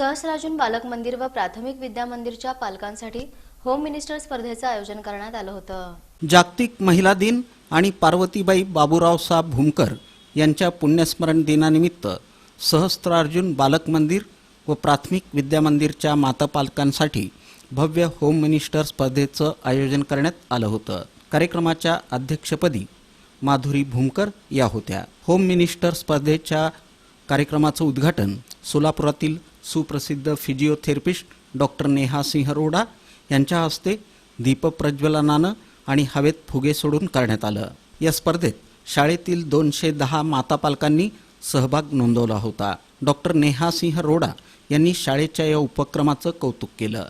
सहस्रार्जुन बालक मंदिर व प्राथमिक विद्या मंदिरच्या पालकांसाठी होम मिनिस्टर स्पर्धेचं आयोजन करण्यात आलं होतं. जागतिक महिला दिन आणि पार्वतीबाई बाबूराव साहेब भूमकर यांच्या पुण्यस्मरण दिनानिमित्त सहस्त्रार्जुन बालक मंदिर व प्राथमिक विद्या मंदिरच्या माता पालकांसाठी भव्य होम मिनिस्टर स्पर्धेचं आयोजन करण्यात आलं होतं. कार्यक्रमाच्या अध्यक्षपदी माधुरी भूमकर या होत्या. होम मिनिस्टर स्पर्धेच्या कार्यक्रमाचं उद्घाटन सोलापुरातील सुप्रसिद्ध फिजिओथेरपिस्ट डॉक्टर नेहा सिंह रोडा यांच्या हस्ते दीपप्रज्वलनानं आणि हवेत फुगे सोडून करण्यात आलं. या स्पर्धेत शाळेतील दोनशे दहा माता पालकांनी सहभाग नोंदवला होता. डॉक्टर नेहा सिंह रोडा यांनी शाळेच्या या उपक्रमाचं कौतुक केलं.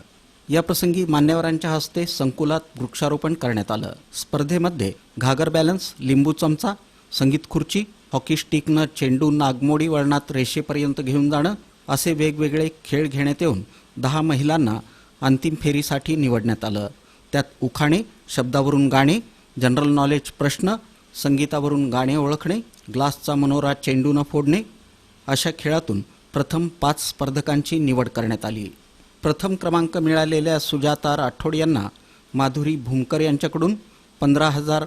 याप्रसंगी मान्यवरांच्या हस्ते संकुलात वृक्षारोपण करण्यात आलं. स्पर्धेमध्ये घागर बॅलन्स लिंबू चमचा संगीत खुर्ची हॉकी स्टिकनं चेंडू नागमोडी वळणात रेषेपर्यंत घेऊन जाणं असे वेगवेगळे खेळ घेण्यात येऊन दहा महिलांना अंतिम फेरीसाठी निवडण्यात आलं. त्यात उखाणे शब्दावरून गाणे जनरल नॉलेज प्रश्न संगीतावरून गाणे ओळखणे ग्लासचा मनोरा चेंडूनं फोडणे अशा खेळातून प्रथम पाच स्पर्धकांची निवड करण्यात आली. प्रथम क्रमांक मिळालेल्या सुजाता राठोड यांना माधुरी भूमकर यांच्याकडून पंधरा हजार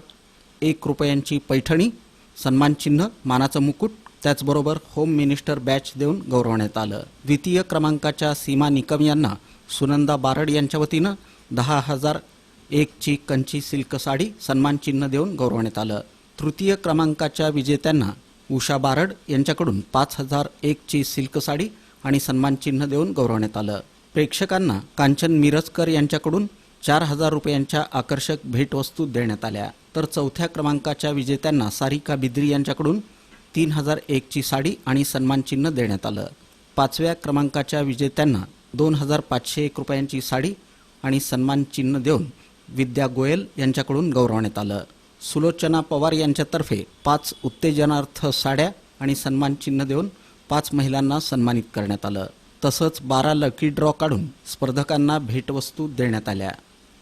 एक रुपयांची पैठणी सन्मानचिन्ह मानाचं मुकुट त्याचबरोबर होम मिनिस्टर बॅच देऊन गौरवण्यात आलं. द्वितीय क्रमांकाच्या सीमा निकम यांना सुनंदा बारड यांच्या वतीनं दहा हजार एकची कंची सिल्क साडी सन्मानचिन्ह देऊन गौरवण्यात आलं. तृतीय क्रमांकाच्या विजेत्यांना उषा बारड यांच्याकडून पाच हजार एकची सिल्क साडी आणि सन्मानचिन्ह देऊन गौरवण्यात आलं. प्रेक्षकांना कांचन मिरजकर यांच्याकडून चार हजार रुपयांच्या आकर्षक भेटवस्तू देण्यात आल्या. तर चौथ्या क्रमांकाच्या विजेत्यांना सारिका बिद्री यांच्याकडून तीन हजार एकची साडी आणि सन्मानचिन्ह देण्यात आलं. पाचव्या क्रमांकाच्या विजेत्यांना दोन हजार पाचशे एक रुपयांची साडी आणि सन्मानचिन्ह देऊन विद्या गोयल यांच्याकडून गौरवण्यात आलं. सुलोचना पवार यांच्यातर्फे पाच उत्तेजनार्थ साड्या आणि सन्मानचिन्ह देऊन पाच महिलांना सन्मानित करण्यात आलं. तसंच बारा लकी ड्रॉ काढून स्पर्धकांना भेटवस्तू देण्यात आल्या.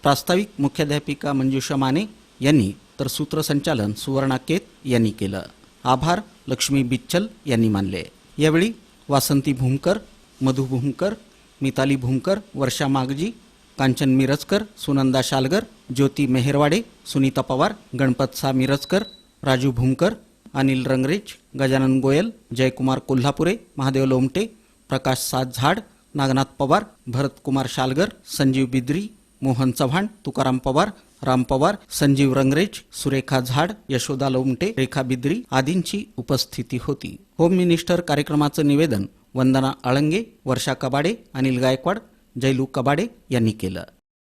प्रास्ताविक मुख्याध्यापिका मंजुषा माने यांनी तर सूत्रसंचालन सुवर्णा केत यांनी केलं. आभार लक्ष्मी बिच्चल यांनी मानले. यावेळी वासंती भूमकर मधु भूमकर मिताली भूमकर वर्षा मागजी कांचन मिरजकर सुनंदा शालगर ज्योती मेहरवाडे सुनीता पवार गणपत सा मिरजकर राजू भूमकर अनिल रंगरेज गजानन गोयल जयकुमार कोल्हापुरे महादेव लोमटे प्रकाश सात झाड नागनाथ पवार भरतकुमार शालगर संजीव बिद्री मोहन चव्हाण तुकाराम पवार राम पवार संजीव रंगरेज सुरेखा झाड यशोदा लोमटे रेखा बिद्री आदींची उपस्थिती होती. होम मिनिस्टर कार्यक्रमाचं निवेदन वंदना आळंगे वर्षा कबाडे अनिल गायकवाड जयलू कबाडे यांनी केलं.